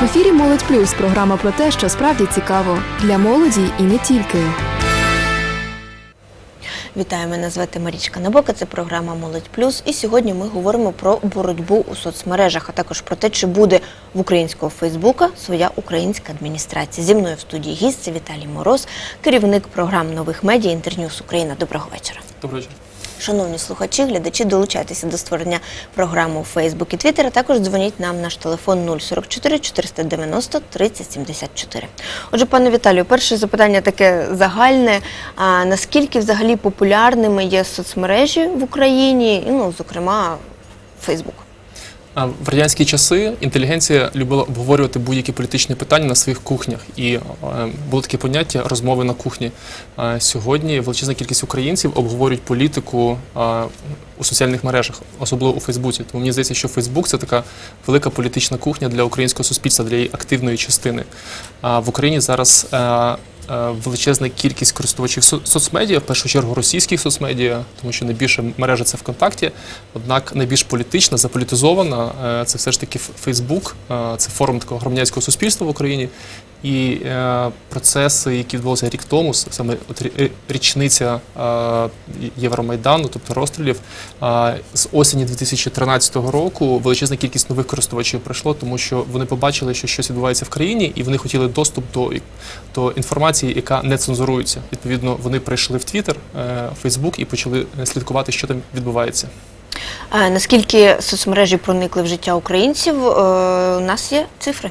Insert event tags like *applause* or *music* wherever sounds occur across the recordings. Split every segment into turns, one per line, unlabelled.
В ефірі Молодь Плюс програма про те, що справді цікаво для молоді і не тільки.
Вітаю, мене звати Марічка Набока. Це програма Молодь Плюс. І сьогодні ми говоримо про боротьбу у соцмережах, а також про те, чи буде в українського Фейсбука своя українська адміністрація. Зі мною в студії гість це Віталій Мороз, керівник програм нових медіа Інтерньюз Україна. Доброго вечора.
Добрий вечір.
Шановні слухачі, глядачі, долучайтеся до створення програми у Фейсбук і Твіттер, а також дзвоніть нам наш телефон 044 490 30 74. Отже, пане Віталію, перше запитання таке загальне. А наскільки взагалі популярними є соцмережі в Україні, ну, зокрема, Фейсбук?
В радянські часи інтелігенція любила обговорювати будь-які політичні питання на своїх кухнях, і е, було таке поняття розмови на кухні. Е, Сьогодні величезна кількість українців обговорюють політику е, у соціальних мережах, особливо у Фейсбуці. Тому мені здається, що Фейсбук це така велика політична кухня для українського суспільства, для її активної частини. А в Україні зараз величезна кількість користувачів со- соцмедіа, в першу чергу російських соцмедіа, тому що найбільша мережа це ВКонтакті. Однак найбільш політична, заполітизована е, це все ж таки Фейсбук, е, це форум такого громадянського суспільства в Україні. І е, процеси, які відбулися рік тому, саме от рі- річниця е, Євромайдану, тобто розстрілів, е, з осені 2013 року величезна кількість нових користувачів прийшло, тому що вони побачили, що щось відбувається в країні, і вони хотіли доступ до, до інформації, яка не цензурується. Відповідно, вони прийшли в Твіттер, е, Фейсбук і почали е, слідкувати, що там відбувається.
Наскільки соцмережі проникли в життя українців, е, у нас є цифри.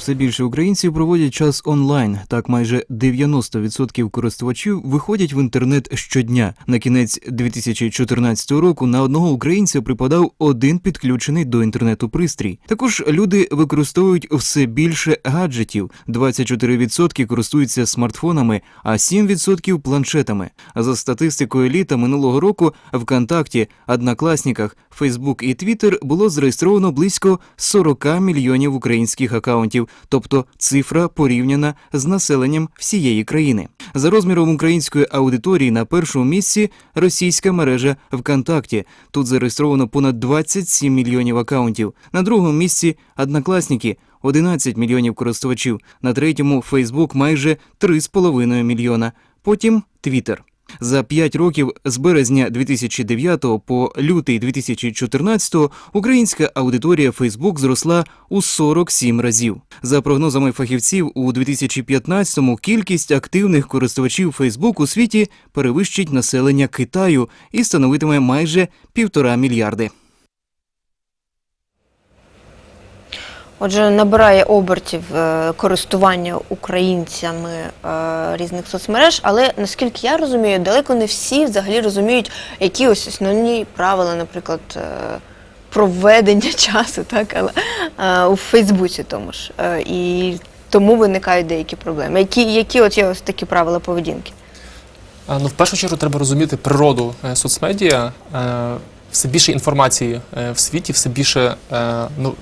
Все більше українців проводять час онлайн. Так, майже 90% користувачів виходять в інтернет щодня. На кінець 2014 року на одного українця припадав один підключений до інтернету пристрій. Також люди використовують все більше гаджетів. 24% користуються смартфонами, а 7% планшетами. За статистикою літа минулого року ВКонтакті, Однокласніках, Фейсбук і Твіттер було зареєстровано близько 40 мільйонів українських акаунтів, тобто цифра порівняна з населенням всієї країни. За розміром української аудиторії на першому місці російська мережа ВКонтакті. Тут зареєстровано понад 27 мільйонів акаунтів. На другому місці Однокласники – 11 мільйонів користувачів. На третьому Фейсбук майже 3,5 мільйона. Потім Твіттер. За п'ять років з березня 2009 по лютий 2014 українська аудиторія Facebook зросла у 47 разів. За прогнозами фахівців, у 2015-му кількість активних користувачів Facebook у світі перевищить населення Китаю і становитиме майже півтора мільярди.
Отже, набирає обертів е, користування українцями е, різних соцмереж, але наскільки я розумію, далеко не всі взагалі розуміють, які ось основні правила, наприклад, е, проведення *laughs* часу, так, але у Фейсбуці тому ж. І тому виникають деякі проблеми. Які, які от є ось такі правила поведінки?
Ну, в першу чергу треба розуміти природу соцмедіа. Все більше інформації в світі, все більше ну,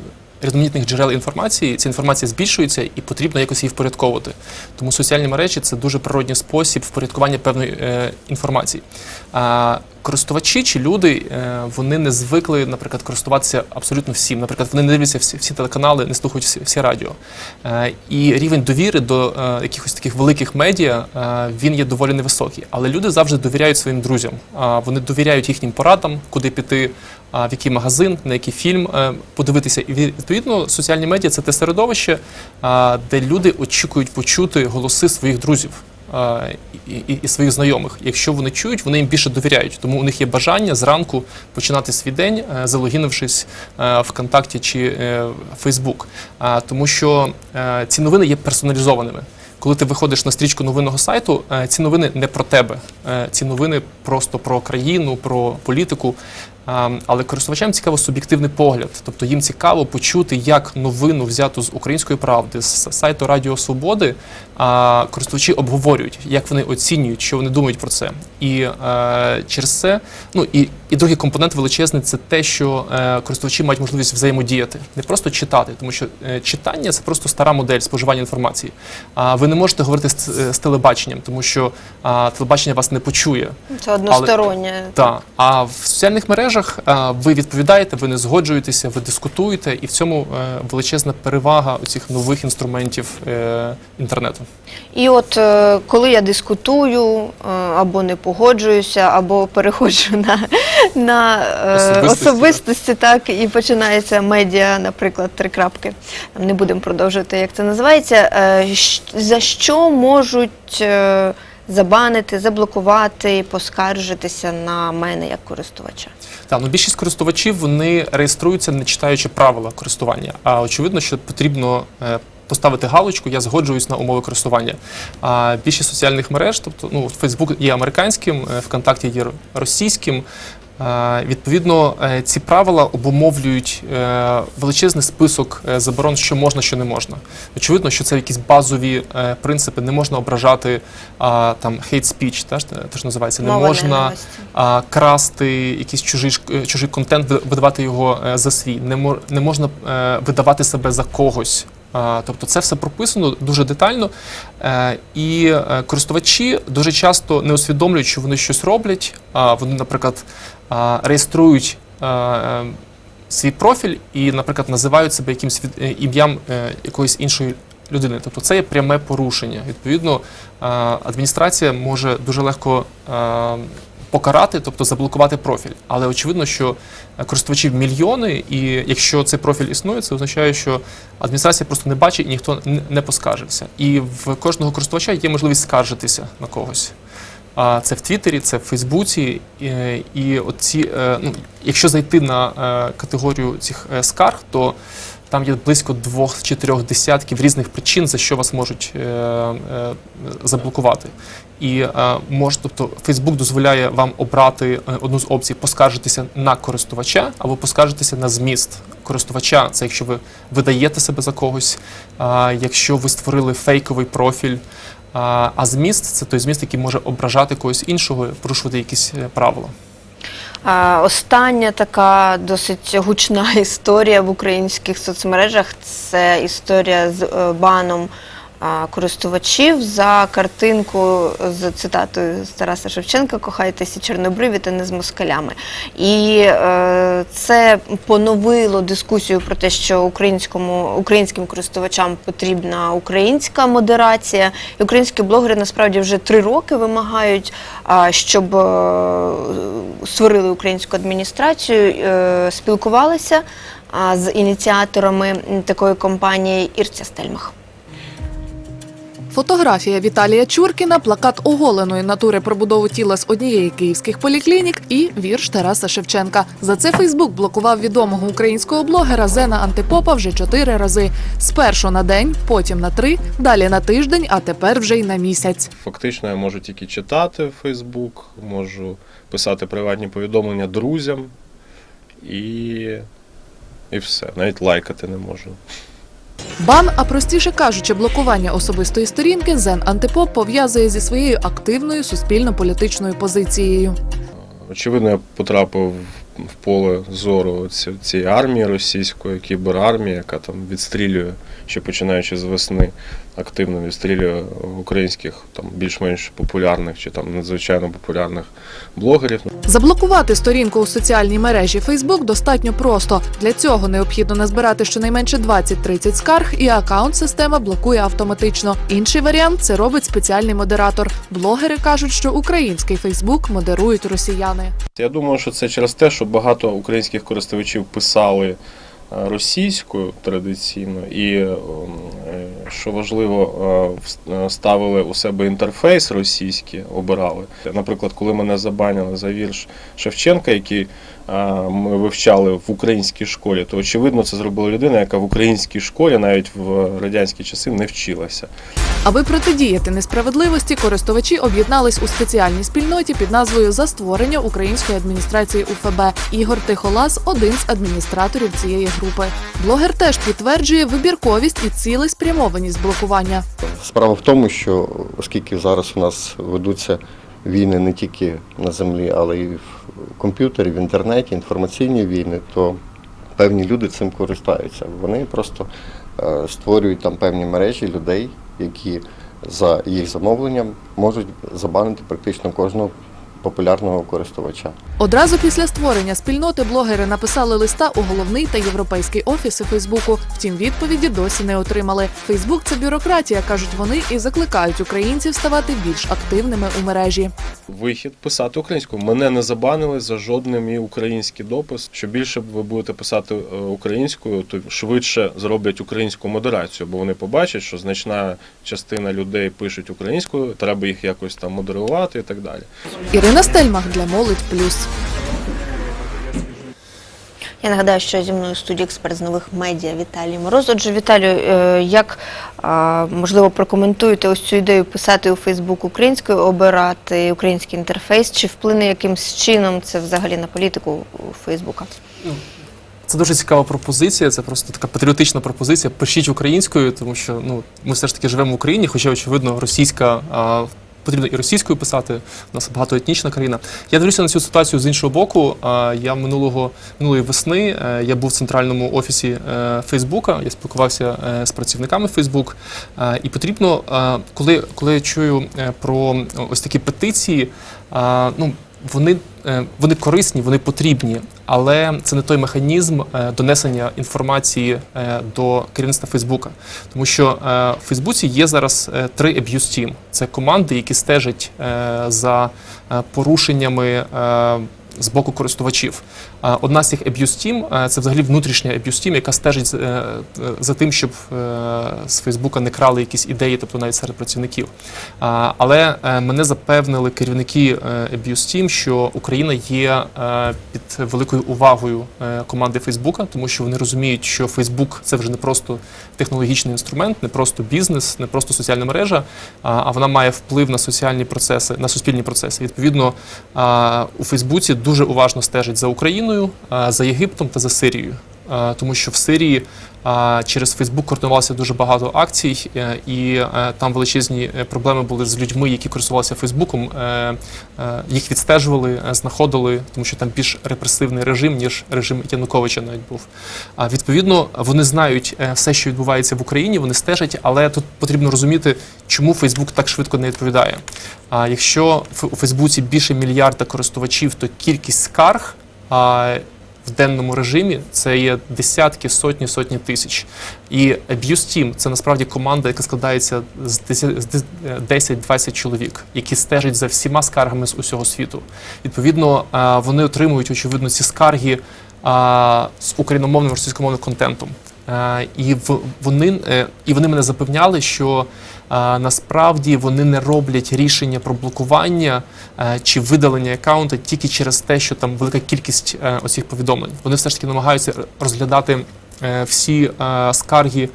різноманітних джерел інформації. Ця інформація збільшується і потрібно якось її впорядковувати. Тому соціальні мережі це дуже природній спосіб впорядкування певної е, інформації. Користувачі чи люди е, вони не звикли, наприклад, користуватися абсолютно всім. Наприклад, вони не дивляться всі, всі телеканали, не слухають всі, всі радіо. Е, і рівень довіри до е, якихось таких великих медіа він є доволі невисокий. Але люди завжди довіряють своїм друзям. Вони довіряють їхнім порадам, куди піти, в який магазин, на який фільм подивитися. І відповідно соціальні медіа це те середовище, де люди очікують почути голоси своїх друзів. І, і, і своїх знайомих, якщо вони чують, вони їм більше довіряють. Тому у них є бажання зранку починати свій день, е, залогінившись е, ВКонтакті чи е, Фейсбук. А, Тому що ці новини є персоналізованими. Коли ти виходиш на стрічку новинного сайту, ці новини не про тебе. Ці новини просто про країну, про політику. Але користувачам цікаво суб'єктивний погляд, тобто їм цікаво почути, як новину взяту з української правди, з сайту Радіо Свободи, користувачі обговорюють, як вони оцінюють, що вони думають про це. І е, через це, ну і, і другий компонент величезний це те, що е, користувачі мають можливість взаємодіяти, не просто читати, тому що е, читання це просто стара модель споживання інформації. А ви не можете говорити з, з телебаченням, тому що телебачення вас не почує.
Це одностороннє.
Так, а в соціальних мережах е, ви відповідаєте, ви не згоджуєтеся, ви дискутуєте, і в цьому е, величезна перевага цих нових інструментів е, інтернету.
І от е, коли я дискутую або не погоджуюся, або переходжу на, на
Особистості,
особистості, так, і починається медіа, наприклад, три крапки. Не будемо продовжувати, як це називається. За що можуть забанити, заблокувати, поскаржитися на мене як користувача?
Так, ну більшість користувачів вони реєструються, не читаючи правила користування. А очевидно, що потрібно е, поставити галочку, я згоджуюсь на умови користування. А більшість соціальних мереж, тобто ну Facebook є американським, е, ВКонтакті є російським. Е, Відповідно, е, ці правила обумовлюють е, величезний список заборон, що можна, що не можна. Очевидно, що це якісь базові принципи. Не можна ображати там hate speech, теж теж називається. Не
Мова
можна
ненависті.
красти якийсь чужий чужий контент, ви- видавати його за свій. Не мо- можна видавати себе за когось. А, Тобто це все прописано дуже детально, Е, і е, користувачі дуже часто не усвідомлюють, що вони щось роблять. Вони, наприклад, реєструють е, е, свій профіль і, наприклад, називають себе якимсь е, ім'ям е, якоїсь іншої людини. Тобто це є пряме порушення. Відповідно, е, адміністрація може дуже легко е, покарати, тобто заблокувати профіль. Але очевидно, що е, користувачів мільйони, і якщо цей профіль існує, це означає, що адміністрація просто не бачить і ніхто не поскаржився. І в кожного користувача є можливість скаржитися на когось. А це в Твіттері, це в Фейсбуці. І, оці, е, ну, якщо зайти на е, категорію цих скарг, то там є близько двох чи трьох десятків різних причин, за що вас можуть заблокувати. І е, може, тобто Фейсбук дозволяє вам обрати е, одну з опцій поскаржитися на користувача або поскаржитися на зміст користувача. Це якщо ви видаєте себе за когось, а, якщо ви створили фейковий профіль. А, зміст це той зміст, який може ображати когось іншого, порушувати якісь е, правила.
Остання така досить гучна *laughs* історія в українських соцмережах це історія з е, баном користувачів за картинку з цитатою з Тараса Шевченка Кохайтеся чорнобриві та не з москалями. І е, це поновило дискусію про те, що українським користувачам потрібна українська модерація. І українські блогери насправді вже три роки вимагають, щоб е, створили українську адміністрацію, е, спілкувалися з ініціаторами такої компанії Ірця Стельмах.
Фотографія Віталія Чуркіна, плакат оголеної натури про будову тіла з однієї київських поліклінік і вірш Тараса Шевченка. За це Фейсбук блокував відомого українського блогера Зена Антипопа вже чотири рази: спершу на день, потім на три, далі на тиждень, а тепер вже й на місяць.
Фактично я можу тільки читати Фейсбук, можу писати приватні повідомлення друзям і, і все. Навіть лайкати не можу.
Бан, а простіше кажучи, блокування особистої сторінки Зен Антипоп пов'язує зі своєю активною суспільно-політичною позицією.
Очевидно, я потрапив в поле зору цієї армії російської, кіберармії, яка там відстрілює, ще починаючи з весни, активно відстрілює українських там більш-менш популярних чи там надзвичайно популярних блогерів.
Заблокувати сторінку у соціальній мережі Facebook достатньо просто. Для цього необхідно назбирати щонайменше 20-30 скарг, і акаунт система блокує автоматично. Інший варіант це робить спеціальний модератор. Блогери кажуть, що український Facebook модерують росіяни.
Я думаю, що це через те, що багато українських користувачів писали російською традиційно, і е, що важливо, е, е, ставили у себе інтерфейс російський, обирали. Наприклад, коли мене забанили за вірш Шевченка, який ми вивчали в українській школі, то очевидно це зробила людина, яка в українській школі навіть в радянські часи не вчилася.
Аби протидіяти несправедливості, користувачі об'єднались у спеціальній спільноті під назвою За створення української адміністрації УФБ. Ігор Тихолас один з адміністраторів цієї групи. Блогер теж підтверджує вибірковість і цілеспрямованість блокування.
Справа в тому, що оскільки зараз у нас ведуться війни не тільки на землі, але й в комп'ютері, в інтернеті, інформаційні війни, то певні люди цим користаються. Вони просто е, створюють там певні мережі людей, які за їх замовленням можуть забанити практично кожного популярного користувача.
Одразу після створення спільноти блогери написали листа у головний та європейський офіси Фейсбуку. Втім, відповіді досі не отримали. Фейсбук це бюрократія, кажуть вони, і закликають українців ставати більш активними у мережі.
Вихід писати українською. Мене не забанили за жодний мій український допис. Що більше ви будете писати е, українською, то швидше зроблять українську модерацію, бо вони побачать, що значна частина людей пишуть українською, треба їх якось там модерувати і так далі.
Ірина Стельмах для Молодь Плюс.
Я нагадаю, що зі мною в студії експерт з нових медіа Віталій Мороз. Отже, Віталію, е, як можливо прокоментуєте ось цю ідею писати у Фейсбук українською, обирати український інтерфейс? Чи вплине якимсь чином це взагалі на політику у Фейсбука?
Це дуже цікава пропозиція. Це просто така патріотична пропозиція. Пишіть українською, тому що ну ми все ж таки живемо в Україні, хоча очевидно російська. Потрібно і російською писати. У нас багатоетнічна країна. Я дивлюся на цю ситуацію з іншого боку. Я минулого минулої весни е, я був в центральному офісі е, Фейсбука. Я спілкувався е, з працівниками Фейсбук. І потрібно, коли, коли я чую про ось такі петиції, ну вони, е, вони корисні, вони потрібні, але це не той механізм е, донесення інформації е, до керівництва Фейсбука. Тому що в Фейсбуці є зараз три abuse team. Це команди, які стежать за порушеннями. З боку користувачів. Одна з цих abuse team це взагалі внутрішня abuse team, яка стежить е, е, за тим, щоб е, з Фейсбука не крали якісь ідеї, тобто навіть серед працівників. Але мене запевнили керівники abuse team, що Україна є під великою увагою команди Фейсбука, тому що вони розуміють, що Фейсбук це вже не просто технологічний інструмент, не просто бізнес, не просто соціальна мережа, а вона має вплив на соціальні процеси, на суспільні процеси. Відповідно, у Фейсбуці дуже уважно стежить за Україною, за Єгиптом та за Сирією. А, Тому що в Сирії через Фейсбук координувалося дуже багато акцій, е, і е, там величезні е, проблеми були з людьми, які користувалися Фейсбуком. Е, е, Їх відстежували, е, знаходили, тому що там більш репресивний режим, ніж режим Януковича навіть був. Відповідно, вони знають е, все, що відбувається в Україні, вони стежать, але тут потрібно розуміти, чому Фейсбук так швидко не відповідає. А якщо у Фейсбуці більше мільярда користувачів, то кількість скарг. В денному режимі це є десятки, сотні, сотні тисяч. І Abuse Team – це насправді команда, яка складається з 10 з 10-20 чоловік, які стежать за всіма скаргами з усього світу. Відповідно, вони отримують очевидно ці скарги з україномовним російськомовним контентом. Е, І вони е, і вони мене запевняли, що е, насправді вони не роблять рішення про блокування е, чи видалення аккаунта тільки через те, що там велика кількість е, оцих повідомлень. Вони все ж таки намагаються розглядати е, всі скарги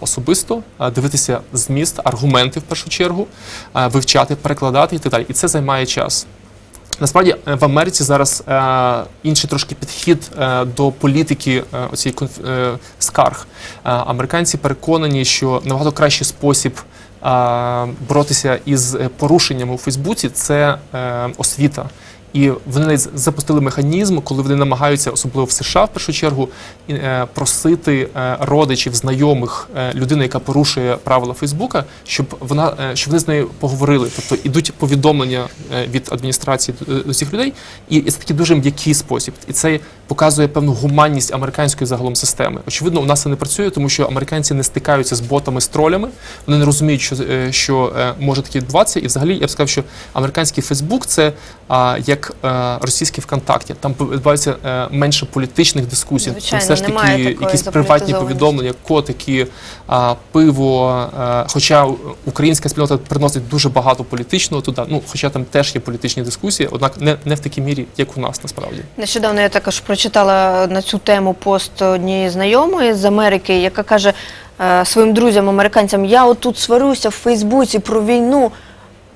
особисто, дивитися зміст, аргументи в першу чергу, вивчати, перекладати і так далі. І це займає час. Насправді е, в Америці зараз е, інший трошки підхід е, до політики е, оцій конф- е, скарг. Е, американці переконані, що набагато кращий спосіб е, боротися із е, порушеннями у Фейсбуці це е, освіта. І вони запустили механізм, коли вони намагаються, особливо в США, в першу чергу, е, просити е, родичів, знайомих е, людини, яка порушує правила Фейсбука, щоб вона щоб вони з нею поговорили. Тобто ідуть повідомлення від адміністрації до, цих людей, і, це такий дуже м'який спосіб. І це показує певну гуманність американської загалом системи. Очевидно, у нас це не працює, тому що американці не стикаються з ботами, з тролями. Вони не розуміють, що, що може таке відбуватися. І взагалі я б сказав, що американський Фейсбук це а, як е, російський ВКонтакті. Там відбувається е, менше політичних дискусій.
Звичайно,
Там все ж таки якісь приватні повідомлення, котики, а, пиво. е, Хоча українська спільнота приносить дуже багато політичного туди. Ну, хоча там теж є політичні дискусії, однак не, не в такій мірі, як у нас насправді.
Нещодавно я також прочитала на цю тему пост однієї знайомої з Америки, яка каже е, своїм друзям, американцям: я отут сварюся в Фейсбуці про війну.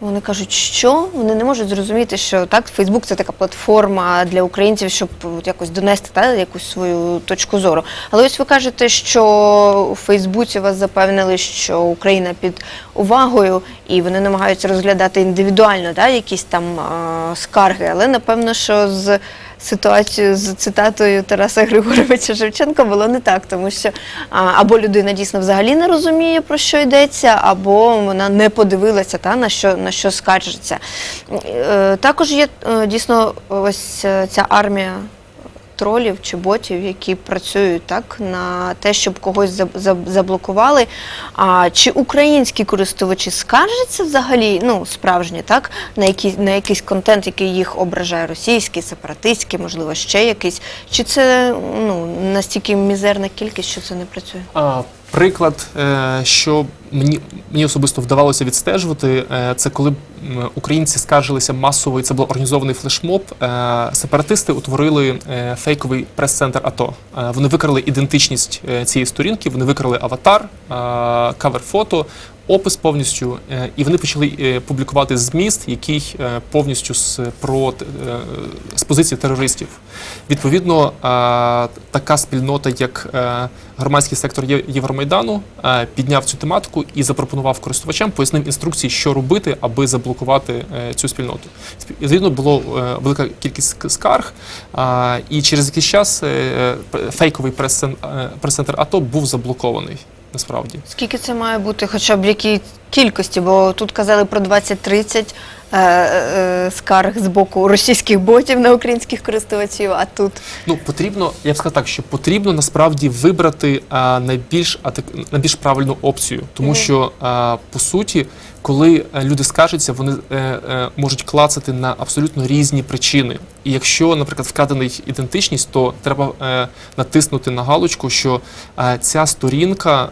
Вони кажуть, що вони не можуть зрозуміти, що так, Фейсбук це така платформа для українців, щоб якось донести та, якусь свою точку зору. Але ось ви кажете, що у Фейсбуці вас запевнили, що Україна під увагою, і вони намагаються розглядати індивідуально да, якісь там е, скарги. Але напевно, що з ситуацію з цитатою Тараса Григоровича Шевченка було не так, тому що або людина дійсно взагалі не розуміє, про що йдеться, або вона не подивилася та, на, що, на що скаржиться. Е, Також є е, дійсно ось е, ця армія тролів чи ботів, які працюють так на те, щоб когось заб- заб- заблокували. А чи українські користувачі скаржаться взагалі, ну справжні, так на якийсь на якийсь контент, який їх ображає, російський, сепаратистський, можливо, ще якийсь? Чи це ну настільки мізерна кількість, що це не працює?
Приклад, е, що мені, мені особисто вдавалося відстежувати, е, це коли українці скаржилися масово, і це був організований флешмоб. е, Сепаратисти утворили фейковий прес-центр АТО. Вони викрали ідентичність цієї сторінки, вони викрали аватар, кавер-фото, опис повністю, е, і вони почали е, публікувати зміст, який е, повністю з про з позиції терористів. Відповідно, така спільнота, як громадський сектор Євромайдану, підняв цю тематику і запропонував користувачам, пояснив інструкції, що робити, аби заблокувати цю спільноту. Спі- Відповідно, було велика кількість скарг, і через якийсь час фейковий прес-центр АТО був заблокований. Насправді.
Скільки це має бути, хоча б якій кількості? Бо тут казали про 20-30 е, е, скарг з боку російських ботів на українських користувачів, а тут
Ну потрібно, я б сказав так, що потрібно насправді вибрати е, найбільш атак- найбільш правильну опцію, тому
mm.
що е, по суті, коли е, люди скаржаться, вони е, е, можуть клацати на абсолютно різні причини. І якщо, наприклад, вкрадений ідентичність, то треба натиснути на галочку, що ця сторінка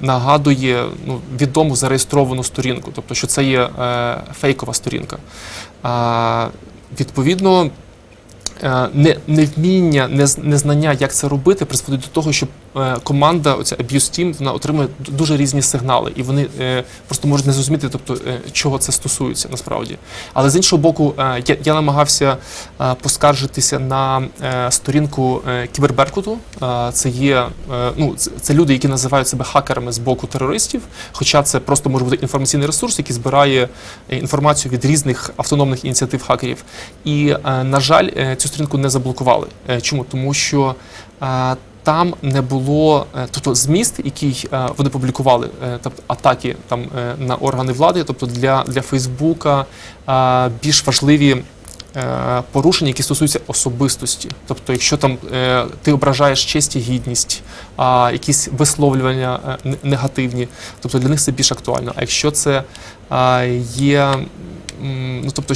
нагадує ну, відому зареєстровану сторінку, тобто що це є фейкова сторінка. Відповідно. Е, не, невміння, незнання, як це робити, призводить до того, що команда, оця Abuse Team, вона отримує дуже різні сигнали, і вони е, просто можуть не зрозуміти, тобто, е, чого це стосується насправді. Але з іншого боку, е, я, я намагався е, поскаржитися на е, сторінку е, Кіберберкуту. Е, це є е, ну, це, люди, які називають себе хакерами з боку терористів, хоча це просто може бути інформаційний ресурс, який збирає е, інформацію від різних автономних ініціатив хакерів. І, е, на жаль, е, цю сторінку не заблокували. Е, Чому? Тому що е, там не було, е, тобто зміст, який е, вони публікували, е, тобто атаки там на органи влади, тобто для, для Фейсбука більш важливі. Порушення, які стосуються особистості, тобто, якщо там ти ображаєш честь і гідність, а якісь висловлювання негативні, тобто для них це більш актуально. А якщо це є ну тобто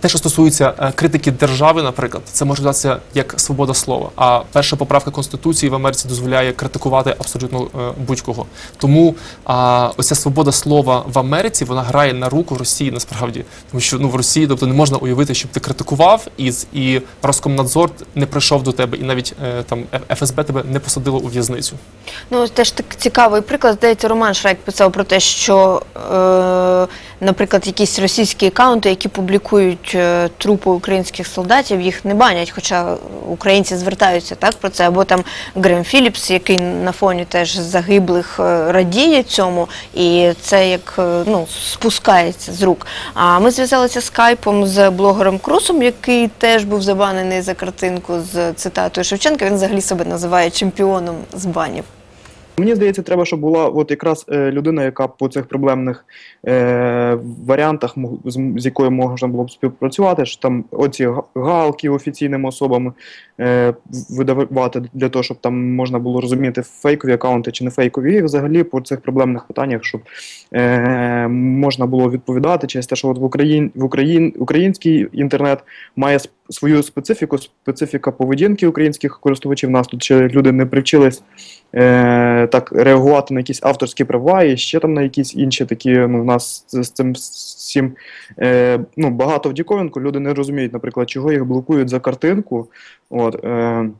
те- що стосується е, критики держави, наприклад, це може вважатися як свобода слова. А перша поправка конституції в Америці дозволяє критикувати абсолютно е, будь-кого. Тому а, оця свобода слова в Америці вона грає на руку Росії насправді, тому що ну в Росії, тобто не можна уявити, щоб ти критикував і і Роскомнадзор не прийшов до тебе, і навіть е, там ФСБ тебе не посадило у в'язницю.
Ну, теж так цікавий приклад. Здається, Роман Шрек писав про те, що, е, наприклад, якісь російські акаунти, які публікують е, трупи українських солдатів, їх не банять, хоча українці звертаються так про це. Або там Грем Філіпс, який на фоні теж загиблих е, радіє цьому, і це як е, ну, спускається з рук. А ми зв'язалися скайпом з блогером Крусом, який теж був забанений за картинку з цитатою Шевченка. Він взагалі себе називає чемпіоном з банів.
Мені здається, треба, щоб була от якраз е, людина, яка по цих проблемних е, варіантах, з, якою можна було б співпрацювати, що там оці галки офіційними особами видавати для того, щоб там можна було розуміти фейкові акаунти чи не фейкові, і взагалі по цих проблемних питаннях, щоб е, можна було відповідати через те, що от в Україні в Україн, український інтернет має свою специфіку, специфіка поведінки українських користувачів. Нас тут ще люди не привчились е, так реагувати на якісь авторські права і ще там на якісь інші такі. Ну, в нас з цим всім е, ну, багато в Діковінку. Люди не розуміють, наприклад, чого їх блокують за картинку. От, е,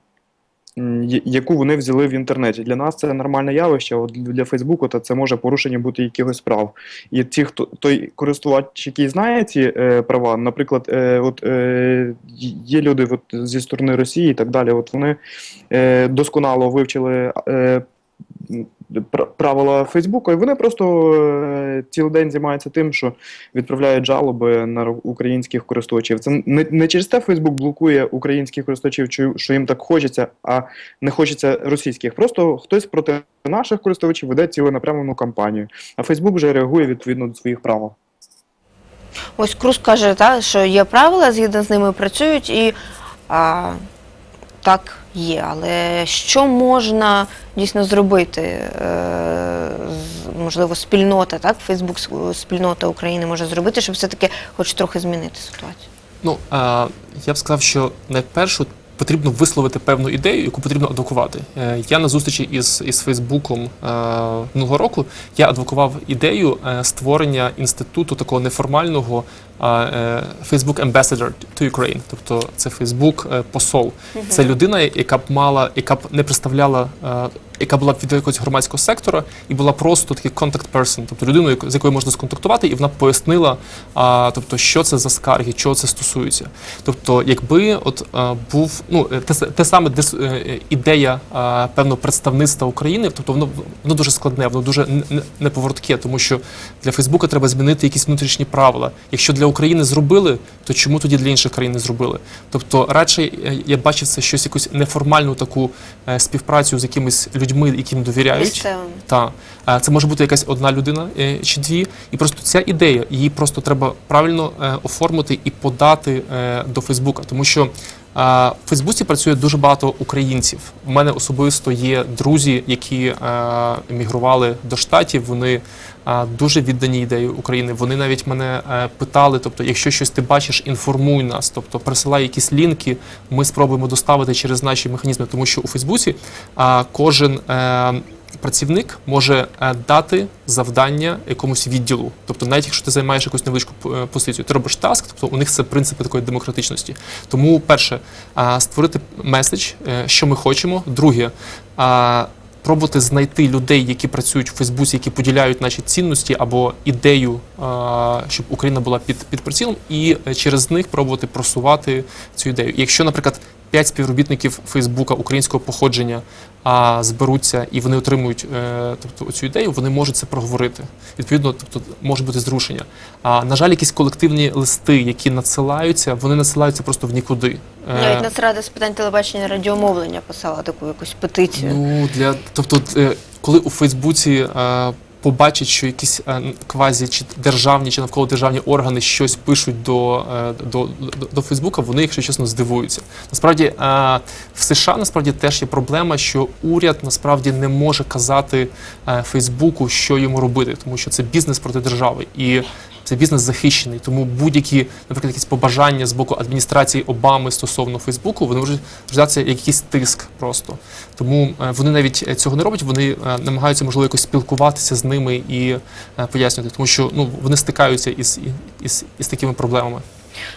яку вони взяли в інтернеті. Для нас це нормальне явище, от для Фейсбуку то це може порушення бути якихось прав. І ті, хто той користувач, який знає ці е, права, наприклад, е, от е, є люди от, зі сторони Росії і так далі, от вони е, досконало вивчили е, правила Фейсбука, і вони просто е, цілий день займаються тим, що відправляють жалоби на українських користувачів. Це не, не через те Фейсбук блокує українських користувачів, що їм так хочеться, а не хочеться російських. Просто хтось проти наших користувачів веде ціленапрямлену кампанію. А Фейсбук вже реагує відповідно до своїх правил.
Ось Круз каже, та, що є правила, згідно з ними працюють, і а, так є. Але що можна дійсно зробити? Е, можливо, спільнота, так, Фейсбук спільнота України може зробити, щоб все-таки хоч трохи змінити ситуацію.
Ну, я б сказав, що найперше потрібно висловити певну ідею, яку потрібно адвокувати. Е, я на зустрічі із, із Фейсбуком е, минулого року я адвокував ідею е, створення інституту такого неформального Facebook Ambassador to Ukraine. Тобто це Facebook посол. Це людина, яка б мала, яка б не представляла. яка була б від якогось громадського сектора і була просто такий contact person, тобто людиною, з якою можна сконтактувати, і вона пояснила, а, тобто, що це за скарги, чого це стосується. Тобто, якби от а, був ну е, те, те саме дис, е, е, ідея певного представництва України, тобто воно воно дуже складне, воно дуже неповоротке, тому що для Фейсбука треба змінити якісь внутрішні правила. Якщо для України зробили, то чому тоді для інших країн не зробили? Тобто, радше я бачив це щось якусь неформальну таку співпрацю з якимись людьми, яким довіряють. Е, це може бути якась одна людина чи дві, і просто ця ідея, її просто треба правильно оформити і подати до Фейсбука, тому що. В Фейсбуці працює дуже багато українців. У мене особисто є друзі, які е, емігрували до штатів. Вони е, дуже віддані ідеї України. Вони навіть мене е, питали: тобто, якщо щось ти бачиш, інформуй нас, тобто присилай якісь лінки, ми спробуємо доставити через наші механізми, тому що у Фейсбуці кожен. Працівник може е, дати завдання якомусь відділу. Тобто, навіть якщо ти займаєш якусь невеличку е, позицію, ти робиш таск, тобто у них це принципи такої демократичності. Тому, перше, е, створити меседж, що ми хочемо. Друге, пробувати знайти людей, які працюють в Фейсбуці, які поділяють наші цінності або ідею, щоб Україна була під, під прицілом, і через них пробувати просувати цю ідею. І Якщо, наприклад, п'ять співробітників Фейсбука українського походження а, зберуться і вони отримують е, тобто, цю ідею, вони можуть це проговорити. Відповідно, тобто може бути зрушення. А на жаль, якісь колективні листи, які надсилаються, вони надсилаються просто в нікуди. Е,
Навіть Нацрада з питань телебачення радіомовлення писала таку якусь петицію.
Ну для тобто, е, коли у Фейсбуці побачать, що якісь е, квазі чи державні чи навколо державні органи щось пишуть до, е, до, до, Фейсбука, вони, якщо чесно, здивуються. Насправді е, в США насправді теж є проблема, що уряд насправді не може казати Фейсбуку, що йому робити, тому що це бізнес проти держави і. Це бізнес захищений, тому будь-які, наприклад, якісь побажання з боку адміністрації Обами стосовно Фейсбуку, вони можуть вважатися як якийсь тиск просто. Тому е, вони навіть е, цього не роблять. Вони е, намагаються можливо якось спілкуватися з ними і пояснювати, тому що ну вони стикаються із, із, із такими проблемами.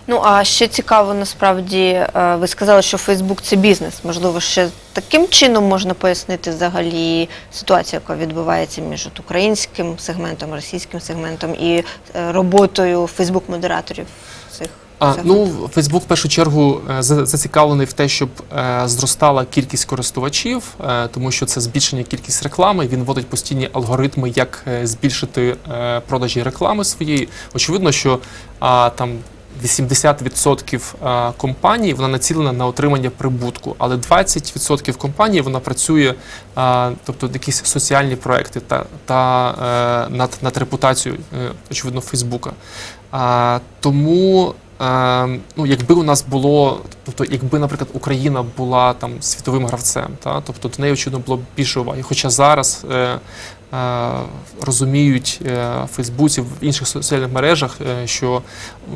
Ну а ще цікаво, насправді, е, ви сказали, що Фейсбук це бізнес. Можливо, ще таким чином можна пояснити взагалі ситуацію, яка відбувається між от українським сегментом, російським сегментом і е, роботою Фейсбук-модераторів цих.
А, ну, Фейсбук в першу чергу е, зацікавлений в те, щоб е, зростала кількість користувачів, е, тому що це збільшення кількість реклами. Він вводить постійні алгоритми, як збільшити е, продажі реклами своєї. Очевидно, що а, там. 80% е, компаній вона націлена на отримання прибутку, але 20% компаній вона працює, е, тобто якісь соціальні проекти та, та е, над, над репутацією, очевидно, Фейсбука. Тому, ну, якби у нас було, тобто, якби, наприклад, Україна була там світовим гравцем, та, тобто до неї очевидно було більше уваги. Хоча зараз розуміють е, в Фейсбуці, в інших соціальних мережах, е, що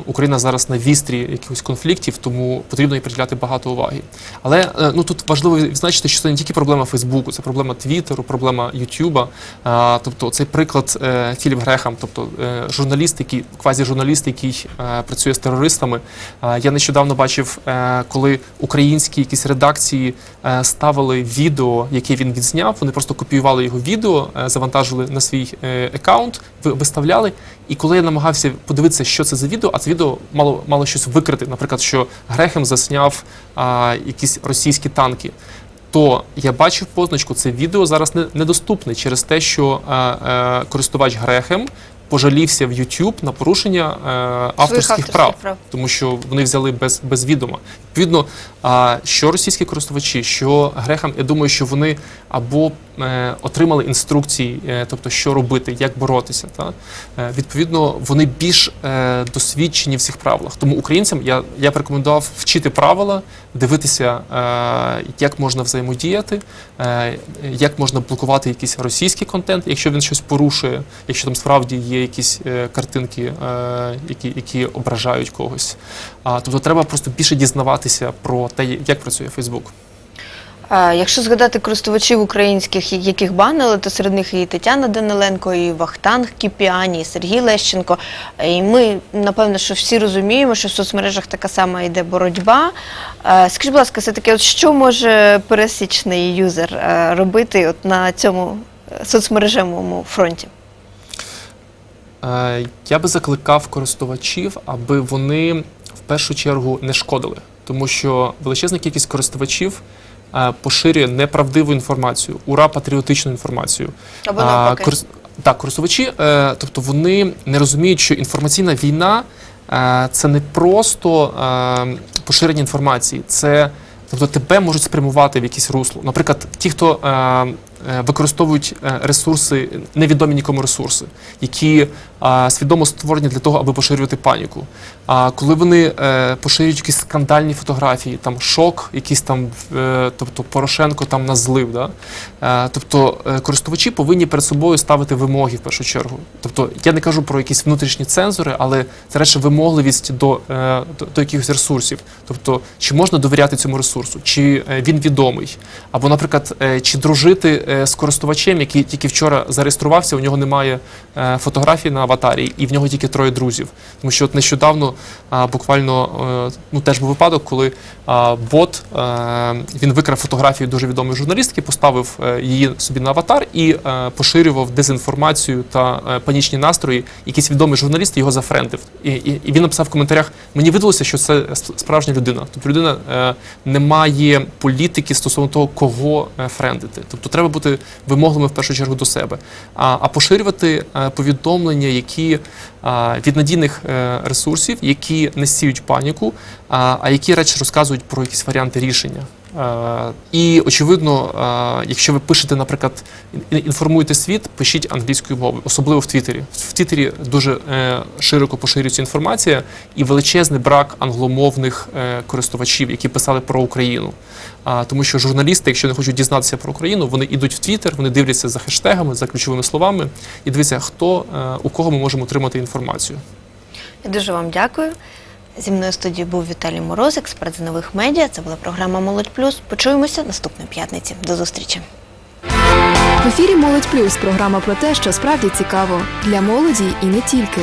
Україна зараз на вістрі якихось конфліктів, тому потрібно їй приділяти багато уваги. Але е, ну тут важливо відзначити, що це не тільки проблема Фейсбуку, це проблема Твіттеру, проблема Ютуба. Тобто цей приклад е, Філіп Грехам, тобто е, журналіст, який квазі-журналіст, який е, працює з терористами. Я нещодавно бачив, е, коли українські якісь редакції е, ставили відео, яке він відзняв. Вони просто копіювали його відео, е, завантажили на свій е, аккаунт, виставляли. І коли я намагався подивитися, що це за відео, а це відео мало мало щось викрити. Наприклад, що Грехем засняв а, якісь російські танки. то я бачив позначку, це відео зараз недоступне через те, що е, е, користувач грехем пожалівся в YouTube на порушення е, авторських, прав,
прав.
тому що вони взяли без, без відома. Відповідно, а, що російські користувачі, що грехам, я думаю, що вони або е, отримали інструкції, е, тобто що робити, як боротися. Та? Е, відповідно, вони більш е, досвідчені в цих правилах. Тому українцям я, я б рекомендував вчити правила, дивитися, е, як можна взаємодіяти, е, як можна блокувати якийсь російський контент, якщо він щось порушує, якщо там справді є якісь е, картинки, е, які, які ображають когось. Тобто треба просто більше дізнаватися про те, як працює Фейсбук.
Якщо згадати користувачів українських, яких банили, то серед них і Тетяна Даниленко, і Вахтанг Кіпіані, і Сергій Лещенко. І ми, напевно, що всі розуміємо, що в соцмережах така сама йде боротьба. Скажіть, будь ласка, все-таки, от що може пересічний юзер е, робити от на цьому соцмережевому фронті?
Е, Я би закликав користувачів, аби вони в першу чергу не шкодили, тому що величезна кількість користувачів е, поширює неправдиву інформацію, ура патріотичну інформацію.
Або навпаки?
корис- Так, користувачі, е, тобто вони не розуміють, що інформаційна війна це не просто поширення інформації, це тобто тебе можуть спрямувати в якесь русло. Наприклад, ті, хто використовують е, ресурси, невідомі нікому ресурси, які е, свідомо створені для того, аби поширювати паніку. А коли вони е, поширюють якісь скандальні фотографії, там шок, якийсь там, е, тобто Порошенко там нас злив, да? Е, тобто користувачі повинні перед собою ставити вимоги в першу чергу. Тобто я не кажу про якісь внутрішні цензори, але це радше вимогливість до, до, до якихось ресурсів. Тобто, чи можна довіряти цьому ресурсу, чи він відомий, або, наприклад, чи дружити з користувачем, який тільки вчора зареєструвався, у нього немає фотографії на аватарі, і в нього тільки троє друзів. Тому що от нещодавно а, буквально е, ну теж був випадок, коли а, бот е, він викрав фотографію дуже відомої журналістки, поставив е, її собі на аватар і е, поширював дезінформацію та е, панічні настрої. Якийсь відомий журналіст його зафрендив. І, і, і він написав в коментарях: мені видалося, що це справжня людина. Тобто людина е, не має політики стосовно того, кого френдити. Тобто треба бути вимогливим в першу чергу до себе. А, а поширювати е, повідомлення, які а, від надійних ресурсів, які не сіють паніку, а, які радше розказують про якісь варіанти рішення. І очевидно, якщо ви пишете, наприклад, ін- інформуєте світ, пишіть англійською мовою, особливо в Твіттері. В Твіттері дуже е, широко поширюється інформація і величезний брак англомовних е, користувачів, які писали про Україну. Тому що журналісти, якщо не хочуть дізнатися про Україну, вони йдуть в Твіттер, вони дивляться за хештегами, за ключовими словами і дивляться, хто е, у кого ми можемо отримати інформацію.
Я дуже вам дякую. Зі мною в студії був Віталій Мороз, експерт з нових медіа. Це була програма Молодь Плюс. Почуємося наступної п'ятниці. До зустрічі.
В ефірі Молодь Плюс програма про те, що справді цікаво для молоді і не тільки.